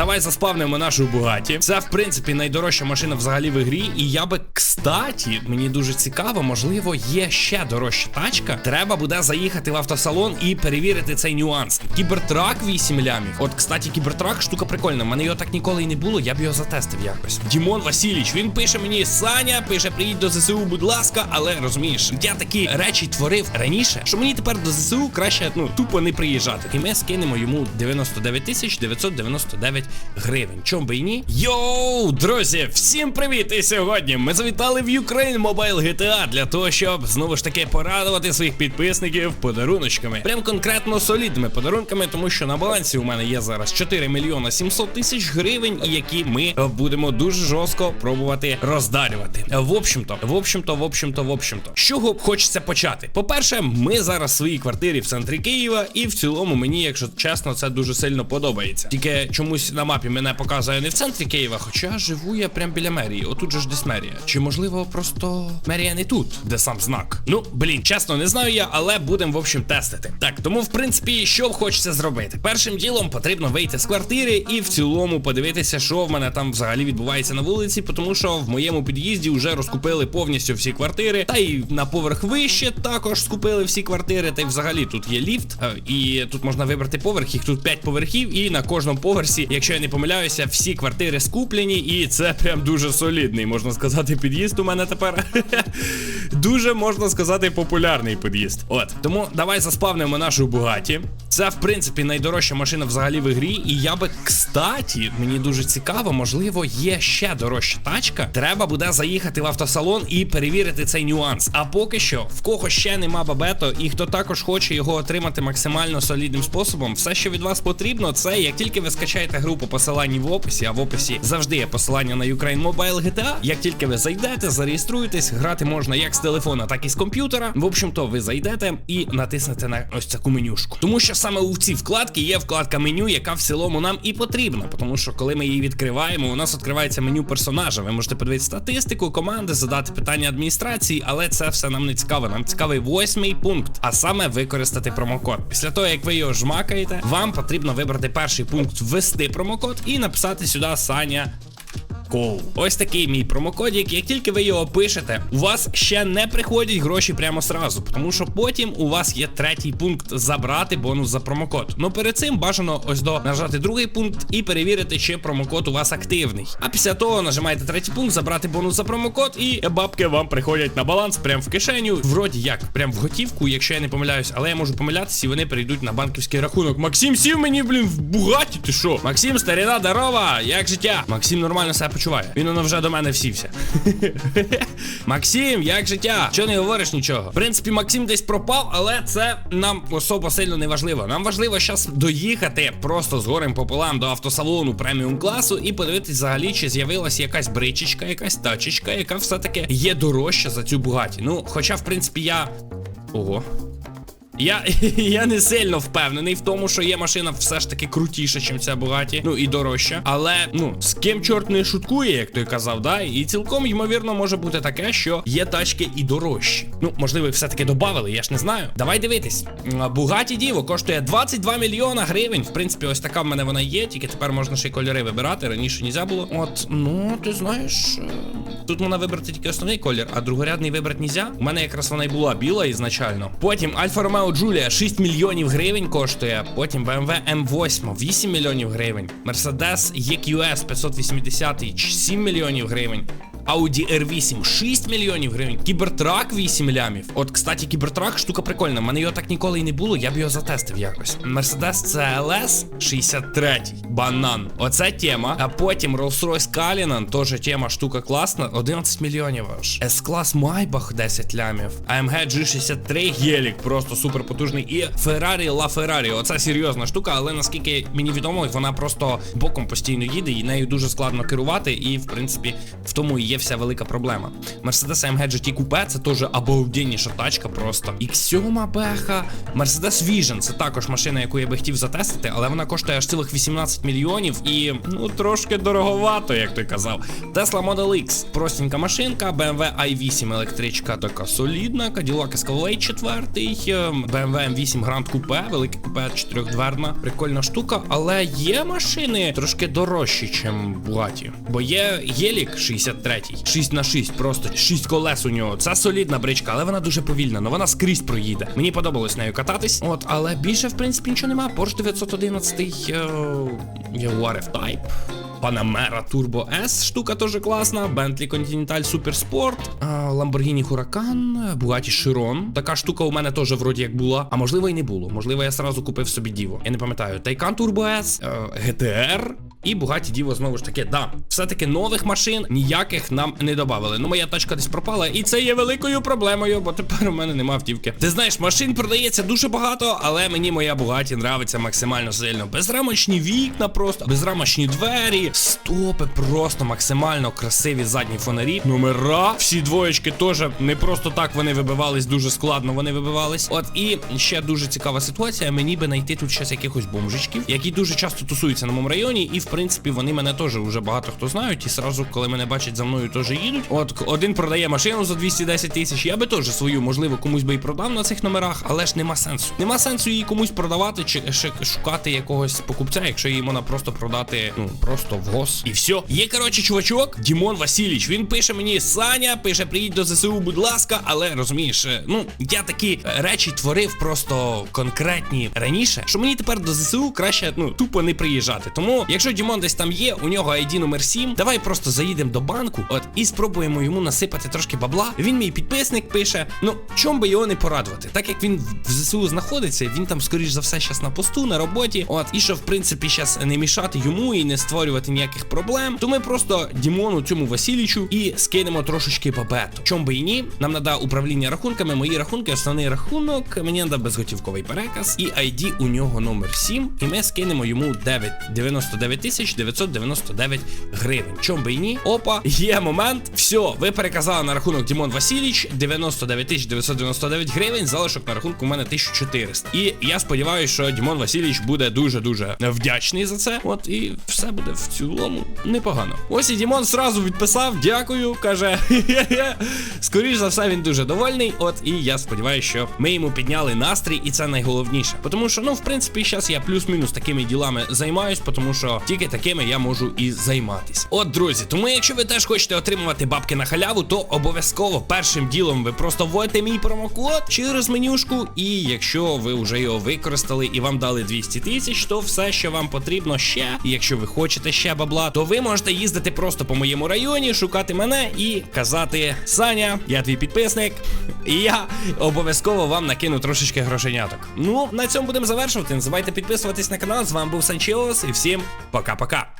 давай заспавнимо нашу Бугаті. Це, в принципі, найдорожча машина взагалі в ігрі. І я би, кстаті, мені дуже цікаво, можливо, є ще дорожча тачка. Треба буде заїхати в автосалон і перевірити цей нюанс. Кібертрак 8 лямів. От, кстати, кібертрак штука прикольна. Мене його так ніколи і не було, я б його затестив якось. Дімон Васильович, він пише мені: Саня, пише, приїдь до ЗСУ, будь ласка, але розумієш, я такі речі творив раніше, що мені тепер до ЗСУ краще ну тупо не приїжджати. І ми скинемо йому 99 тисяч 999 гривень. Чом би і ні? Йоу, друзі, всім привіт! І сьогодні ми завітали в Ukraine Mobile GTA для того, щоб знову ж таки порадувати своїх підписників подаруночками. Прям конкретно солідними подарунками, тому що на балансі у мене є зараз 4 мільйона 700 тисяч гривень, які ми будемо дуже жорстко пробувати роздарювати. В общем-то, в общем-то, в общем-то, в общем-то, з чого хочеться почати? По-перше, ми зараз в своїй квартирі в центрі Києва, і в цілому мені, якщо чесно, це дуже сильно подобається. Тільки чомусь на мапі мене показує не в центрі Києва, хоча живу я прям біля мерії. Отут же ж десь мерія. Чи можливо просто мерія не тут, де сам знак? Ну блін, чесно, не знаю я, але будемо в общем тестити. Так, тому в принципі, що хочеться зробити? Першим ділом потрібно вийти з квартири і в цілому подивитися, що в мене там взагалі відбувається на вулиці, тому що в моєму під'їзді вже розкупили повністю всі квартири, та й на поверх вище також скупили всі квартири. Та й взагалі тут є ліфт, е, і тут можна вибрати поверх. Їх тут 5 поверхів, і на кожному поверсі, якщо я не помиляюся, всі квартири скуплені, і це прям дуже солідний, можна сказати, під'їзд у мене тепер. Дуже можна сказати популярний під'їзд. От тому давай заспавнимо нашу Бугаті. Це в принципі найдорожча машина взагалі в ігрі. І я би, кстаті, мені дуже цікаво, можливо, є ще дорожча тачка. Треба буде заїхати в автосалон і перевірити цей нюанс. А поки що, в кого ще нема бабето, і хто також хоче його отримати максимально солідним способом, все, що від вас потрібно, це як тільки ви скачаєте гру по посиланні в описі, а в описі завжди є посилання на Ukraine Mobile GTA. Як тільки ви зайдете, зареєструєтесь, грати можна як з телефона, так і з комп'ютера. В общем-то, ви зайдете і натиснете на ось цю менюшку. Тому що саме у цій вкладці є вкладка меню, яка в цілому нам і потрібна. Тому що коли ми її відкриваємо, у нас відкривається меню персонажа. Ви можете подивитися статистику, команди, задати питання адміністрації, але це все нам не цікаво. Нам цікавий восьмий пункт, а саме використати промокод. Після того, як ви його жмакаєте, вам потрібно вибрати перший пункт ввести промокод і написати сюди Саня. Кол. Ось такий мій промокодік. Як тільки ви його пишете, у вас ще не приходять гроші прямо сразу, тому що потім у вас є третій пункт забрати бонус за промокод. Ну перед цим бажано ось до нажати другий пункт і перевірити, чи промокод у вас активний. А після того нажимаєте третій пункт, забрати бонус за промокод, і бабки вам приходять на баланс прямо в кишеню. Вроді як, прям в готівку, якщо я не помиляюсь, але я можу помилятися, і вони перейдуть на банківський рахунок. Максим сів мені, блін, в бугаті, ти що? Максим, старіна, здорова, як життя? Максим нормально себе почуває. Він воно вже до мене всівся. Максим, як життя? Чого не говориш нічого? В принципі, Максим десь пропав, але це нам особо сильно не важливо. Нам важливо зараз доїхати просто з горем пополам до автосалону преміум класу і подивитись взагалі, чи з'явилася якась бричечка, якась тачечка, яка все-таки є дорожча за цю бугаті. Ну, хоча, в принципі, я. Ого. Я я не сильно впевнений в тому, що є машина все ж таки крутіша, ніж ця Бугаті, ну і дорожча. Але ну з ким чорт не шуткує, як той казав, да? І цілком ймовірно може бути таке, що є тачки і дорожчі. Ну, можливо, все-таки додали, я ж не знаю. Давай дивитись. Бугаті Діво коштує 22 мільйона гривень. В принципі, ось така в мене вона є, тільки тепер можна ще й кольори вибирати. Раніше нельзя було. От, ну ти знаєш. е, Тут можна вибрати тільки основний колір, а другорядний вибрати нельзя. У мене якраз вона і була біла ізначально. Потім Альфа Ромео Джулія 6 мільйонів гривень коштує. Потім BMW M8 8 мільйонів гривень. Mercedes EQS 580 7 мільйонів гривень. Audi R8 6 мільйонів гривень. Кібертрак 8 лямів. От, кстати, кібертрак штука прикольна. У мене його так ніколи і не було, я б його затестив якось. Mercedes CLS 63. Банан. Оце тема. А потім Rolls-Royce Cullinan, теж тема, штука класна. 11 мільйонів аж. S-клас Maybach 10 лямів. AMG G63 гелік, просто супер потужний. І Ferrari La Ferrari. Оце серйозна штука, але наскільки мені відомо, вона просто боком постійно їде, і нею дуже складно керувати. І в принципі, в тому є вся велика проблема. Mercedes AMG GT Coupe це теж обалденніша тачка просто. X7 беха, Mercedes Vision це також машина, яку я би хотів затестити, але вона коштує аж цілих 18 мільйонів і ну трошки дороговато, як ти казав. Tesla Model X, простенька машинка, BMW i8 електричка така солідна, Cadillac Escalade 4, BMW M8 Grand Coupe, велике купе, чотирьохдверна, прикольна штука, але є машини трошки дорожчі, ніж Bugatti. Бо є Гелік 63, 6 на 6, просто 6 колес у нього. Це солідна бричка, але вона дуже повільна, але вона скрізь проїде. Мені подобалось нею кататись. От, але більше, в принципі, нічого нема. Porsche 911 е, Jaguar F-Type. Panamera Turbo S, штука тоже класна. Bentley Continental Super Sport, а, Lamborghini Huracan, Bugatti Chiron. Така штука у мене теж вроді як була. А можливо і не було. Можливо, я сразу купив собі Divo. Я не пам'ятаю. Taycan Turbo S, е, GTR. І Bugatti Divo знову ж таки, да. Все-таки нових машин ніяких нам не додавали. Ну, моя тачка десь пропала, і це є великою проблемою, бо тепер у мене нема автівки. Ти знаєш, машин продається дуже багато, але мені моя Bugatti нравиться максимально сильно. Безрамочні вікна, просто безрамочні двері, стопи, просто максимально красиві задні фонарі. Номера. Всі двоєчки теж не просто так вони вибивались, дуже складно вони вибивались. От і ще дуже цікава ситуація. Мені би знайти тут щас якихось бомжичків, які дуже часто тусуються на моєму районі, і в принципі вони мене теж вже багато хто знають. І сразу, коли мене бачать за мною, теж їдуть. От один продає машину за 210 тисяч. Я би теж свою, можливо, комусь би і продав на цих номерах, але ж нема сенсу. Нема сенсу її комусь продавати чи шукати якогось покупця, якщо її можна просто продати, ну просто в гос. І все. Є коротше, чувачок, Дімон Васильович. Він пише мені: Саня, пише, приїдь до ЗСУ, будь ласка, але розумієш, е, ну я такі е, речі творив просто конкретні раніше, що мені тепер до ЗСУ краще ну тупо не приїжджати. Тому, якщо Дімон десь там є, у нього ID номер 7, давай просто заїдемо до банку, от і спробуємо йому насипати трошки бабла. Він мій підписник пише: ну чом би його не порадувати, так як він в ЗСУ знаходиться, він там скоріш за все зараз на посту, на роботі. От і що в принципі зараз не мішати йому і не створювати ніяких проблем, то ми просто Дімону цьому Васильічу і скинемо трошечки бабету. Чом би і ні, нам треба управління рахунками. Мої рахунки, основний рахунок, мені треба безготівковий переказ, і ID у нього номер 7, і ми скинемо йому 9 99 тисяч 999 гривень. Чом би і ні? Опа, є момент. Все, ви переказали на рахунок Дімон Васильович 99 тисяч 999 гривень. Залишок на рахунку у мене 1400. І я сподіваюся, що Дімон Васильович буде дуже дуже вдячний за це. От і все буде в цілому непогано. Ось і Дімон зразу відписав. Дякую. каже. Скоріш за все, він дуже довольний. От і я сподіваюся, що ми йому підняли настрій, і це найголовніше. Тому що, ну, в принципі, зараз я плюс-мінус такими ділами займаюсь, тому що тільки такими я можу і займатися. От, друзі, тому якщо ви теж хочете отримувати бабки на халяву, то обов'язково першим ділом ви просто вводите мій промокод через менюшку. І якщо ви вже його використали і вам дали 200 тисяч, то все, що вам потрібно ще, і якщо ви хочете ще бабла, то ви можете їздити просто по моєму районі, шукати мене і казати: Саня, я твій підписник, і я обов'язково вам накину трошечки грошеняток. Ну, на цьому будемо завершувати. Не забувайте підписуватись на канал. З вами був Санчеос, і всім пока-пока.